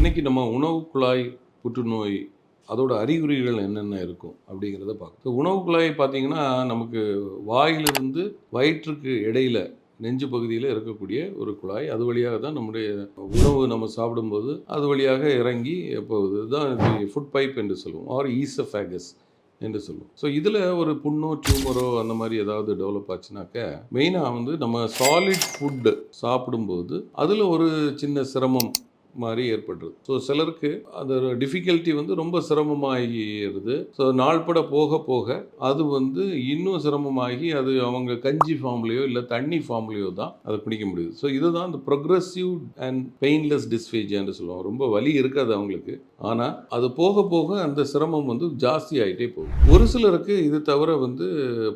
இன்றைக்கி நம்ம உணவு குழாய் புற்றுநோய் அதோட அறிகுறிகள் என்னென்ன இருக்கும் அப்படிங்கிறத பார்க்கணும். உணவு குழாய் பார்த்தீங்கன்னா நமக்கு வாயிலிருந்து வயிற்றுக்கு இடையில நெஞ்சு பகுதியில் இருக்கக்கூடிய ஒரு குழாய். அது வழியாக தான் நம்முடைய உணவு நம்ம சாப்பிடும்போது அது வழியாக இறங்கி போகுது இதுதான் ஃபுட் பைப் என்று சொல்லுவோம் ஆர் ஈசஃபேகஸ் என்று சொல்லுவோம். ஸோ இதில் ஒரு புண்ணோ டியூமரோ அந்த மாதிரி ஏதாவது டெவலப் ஆச்சுனாக்க மெயினாக வந்து நம்ம சாலிட் ஃபுட்டு சாப்பிடும்போது அதில் ஒரு சின்ன சிரமம் மாதிரி ஏற்படுறது ஸோ சிலருக்கு அந்த டிஃபிகல்ட்டி வந்து ரொம்ப சிரமமாகிடுது ஸோ நாள்பட போக போக அது வந்து இன்னும் சிரமமாகி அது அவங்க கஞ்சி ஃபார்ம்லேயோ இல்லை தண்ணி ஃபார்ம்லேயோ தான் அதை பிடிக்க முடியுது. ஸோ இதுதான் அந்த ப்ரொக்ரெசிவ் அண்ட் பெயின்லெஸ் டிஸ்பேஜியான்னு சொல்லுவாங்க. ரொம்ப வலி இருக்காது அவங்களுக்கு. ஆனால் அது போக போக அந்த சிரமம் வந்து ஜாஸ்தி ஆகிட்டே போகும் ஒரு சிலருக்கு இது தவிர வந்து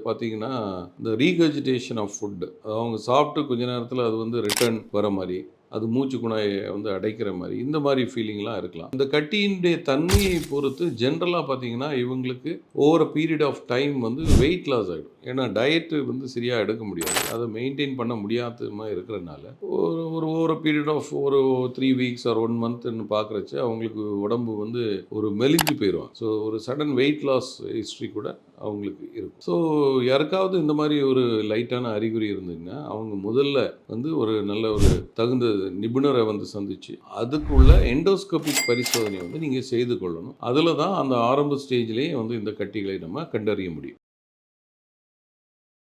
பார்த்தீங்கன்னா இந்த ரீகஜிடேஷன் ஆஃப் ஃபுட்டு அவங்க சாப்பிட்டு கொஞ்ச நேரத்தில் அது வந்து ரிட்டர்ன் வர மாதிரி அது மூச்சு குணாயை வந்து அடைக்கிற மாதிரி இந்த மாதிரி ஃபீலிங்லாம் இருக்கலாம். இந்த கட்டியினுடைய தன்மையை பொறுத்து ஜென்ரலாக பார்த்தீங்கன்னா இவங்களுக்கு ஓவர் பீரியட் ஆஃப் டைம் வந்து வெயிட் லாஸ் ஆகிடும் ஏன்னா டயட்டு வந்து சரியாக எடுக்க முடியாது. அதை மெயின்டைன் பண்ண முடியாத மாதிரி இருக்கிறனால ஒரு ஒரு ஓவர் பீரியட் ஆஃப் ஒரு த்ரீ வீக்ஸ் ஆர் ஒன் மந்த்னு பார்க்குறச்ச அவங்களுக்கு உடம்பு வந்து ஒரு மெலிஞ்சு போயிடுவாங்க ஸோ ஒரு சடன் வெயிட் லாஸ் ஹிஸ்ட்ரி கூட அவங்களுக்கு இருக்கும். ஸோ யாருக்காவது இந்த மாதிரி ஒரு லைட்டான அறிகுறி இருந்ததுன்னா அவங்க முதல்ல வந்து ஒரு நல்ல ஒரு தகுந்த நிபுணரை வந்து சந்திச்சு அதுக்குள்ள எண்டோஸ்கோபிக் பரிசோதனை வந்து நீங்கள் செய்து கொள்ளணும். அதில் தான் அந்த ஆரம்ப ஸ்டேஜ்லேயே வந்து இந்த கட்டிகளை நம்ம கண்டறிய முடியும்.